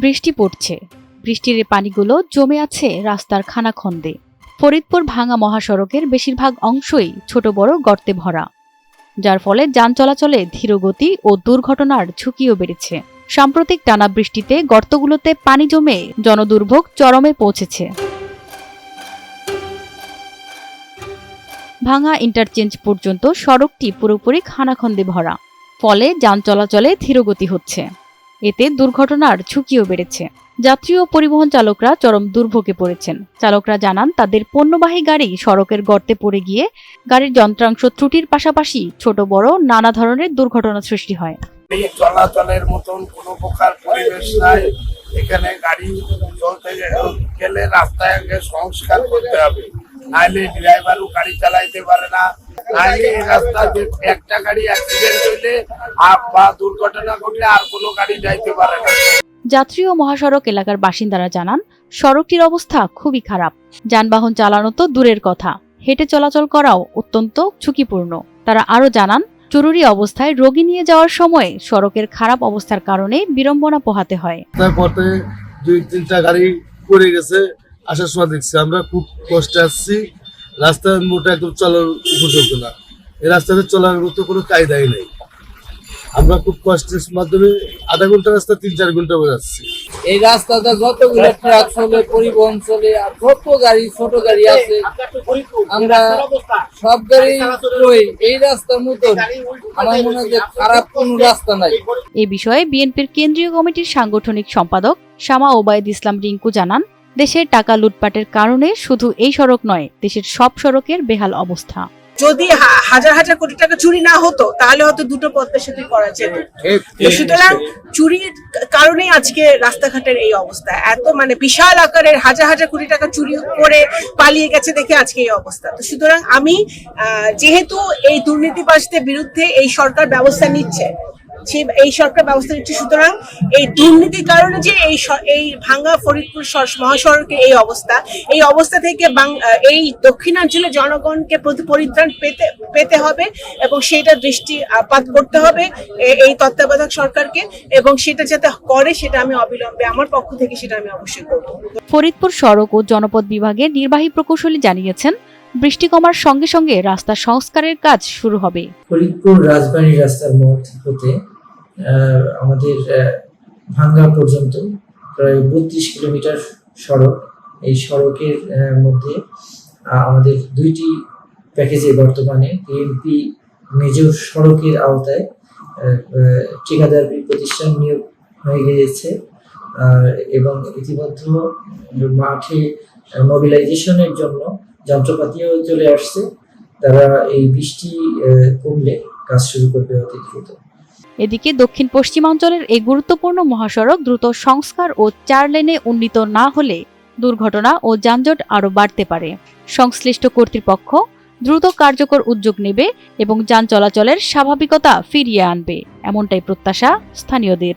বৃষ্টি পড়ছে। বৃষ্টির পানিগুলো জমে আছে রাস্তার খানাখন্দে। ফরিদপুর ভাঙা মহাসড়কের বেশিরভাগ অংশই ছোট বড় গর্তে ভরা। যার ফলে যান চলাচলে ধীরগতি ও দুর্ঘটনার ঝুঁকিও বেড়েছে। সাম্প্রতিক টানা বৃষ্টিতে গর্তগুলোতে পানি জমে জনদুর্ভোগ চরমে পৌঁছেছে। ভাঙা ইন্টারচেঞ্জ পর্যন্ত সড়কটি পুরোপুরি খানাখন্দে ভরা। ফলে যান চলাচলে ধীরগতি হচ্ছে। এতে দুর্ঘটনার ঝুঁকিও বেড়েছে। যাত্রী ও পরিবহন চালকরা চরম দুর্ভোগে পড়েছেন। চালকরা জানান, তাদের পণ্যবাহী গাড়ি সড়কের গর্তে পড়ে গিয়ে গাড়ির যন্ত্রাংশ ত্রুটির পাশাপাশি ছোট, বড় নানা ধরনের দুর্ঘটনা সৃষ্টি হয়। চলাচলের মতন কোনো প্রকার পরিবেশ নাই। এখানে গাড়ি চলতে গেলে রাস্তায় সংস্কার করতে হবে। নাইলে ড্রাইভারও গাড়ি চালাইতে পারে না। নাইলে এই রাস্তা একটা গাড়ি অ্যাক্সিডেন্ট হইলে বা দুর্ঘটনা ঘটলে আর কোনো গাড়ি যাইতে পারে না। যাত্রী ও মহাসড়ক এলাকার বাসিন্দারা জানান সড়কটির অবস্থা খুবই খারাপ। যানবাহন চালানো তো দূরের কথা। হেঁটে চলাচল করাও অত্যন্ত ঝুঁকিপূর্ণ। তারা আরও জানান জরুরি অবস্থায় রোগী নিয়ে যাওয়ার সময় সড়কের খারাপ অবস্থার কারণে বিড়ম্বনা পোহাতে হয়। তারপরে দুই তিনটা গাড়ি পড়ে গেছে আসার সময় দেখছি আমরা খুব কষ্টে আসছি রাস্তার মোটা একদম চলার উপযোগ্য না। এই রাস্তাতে চলার মতো কোনো কায়দাই নেই। আমরা খুব কষ্টের মাধ্যমে আধা ঘণ্টা রাস্তা তিন চার ঘণ্টা বেড়াচ্ছি এই রাস্তাটা যতগুলো ট্রাক চলে পরিবহন চলে আর ছোট গাড়ি ছোট গাড়ি আছে আমরা সব গাড়ি এই রাস্তার মতো আমার মনে হয় যে খারাপ কোনো রাস্তা নাই। এ বিষয়ে বিএনপির কেন্দ্রীয় কমিটির সাংগঠনিক সম্পাদক শামা ওবায়দ ইসলাম রিঙ্কু জানান দেশের টাকা লুটপাটের কারণে শুধু এই সড়ক নয় দেশের সব সড়কের বেহাল অবস্থা। যদি হা- হাজার হাজার কোটি টাকা চুরি না হতো তাহলে হয়তো দুটো পদ্মা সেতু করা যেত। তো সুতরাং চুরির কারণেই আজকে রাস্তাঘাটের এই অবস্থা। এত মানে বিশাল আকারের হাজার হাজার কোটি টাকা চুরি করে পালিয়ে গেছে দেখে আজকে এই অবস্থা। তো সুতরাং আমি আহ, যেহেতু এই দুর্নীতিবাজদের বিরুদ্ধে এই সরকার ব্যবস্থা নিচ্ছে সে- এই সরকার ব্যবস্থা নিচ্ছে। সুতরাং এই দুর্নীতির কারণে যে এই এই ভাঙ্গা ফরিদপুর মহাসড়কে এই অবস্থা এই অবস্থা থেকে এই দক্ষিণাঞ্চলের জনগণকে প্রতি পরিত্রাণ পেতে পেতে হবে এবং সেটা দৃষ্টিপাত করতে হবে এই তত্ত্বাবধায়ক সরকারকে এবং সেটা যাতে করে সেটা আমি অবিলম্বে আমার পক্ষ থেকে সেটা আমি অবশ্যই করব। ফরিদপুর সড়ক ও জনপদ বিভাগের নির্বাহী প্রকৌশলী জানিয়েছেন বৃষ্টি কমার সঙ্গে সঙ্গে রাস্তা সংস্কারের কাজ শুরু হবে। ফরিদপুর রাজবাড়ী রাস্তার মোড় হতে আমাদের ভাঙ্গা পর্যন্ত প্রায় বত্রিশ কিলোমিটার সড়ক। এই সড়কের মধ্যে আমাদের দুইটি প্যাকেজে বর্তমানে বিএনপি মেজর সড়কের আওতায় ঠিকাদার প্রতিষ্ঠান নিয়োগ হয়ে গিয়েছে। এবং ইতিমধ্যে মাঠে মোবিলাইজেশনের জন্য যন্ত্রপাতিও চলে আসছে। তারা এই বৃষ্টি কমলে কাজ শুরু করবে অতি দ্রুত। এদিকে দক্ষিণ পশ্চিমাঞ্চলের এই গুরুত্বপূর্ণ মহাসড়ক দ্রুত সংস্কার ও চার লেনে উন্নীত না হলে দুর্ঘটনা ও যানজট আরও বাড়তে পারে। সংশ্লিষ্ট কর্তৃপক্ষ দ্রুত কার্যকর উদ্যোগ নেবে এবং যান চলাচলের স্বাভাবিকতা ফিরিয়ে আনবে। এমনটাই প্রত্যাশা স্থানীয়দের।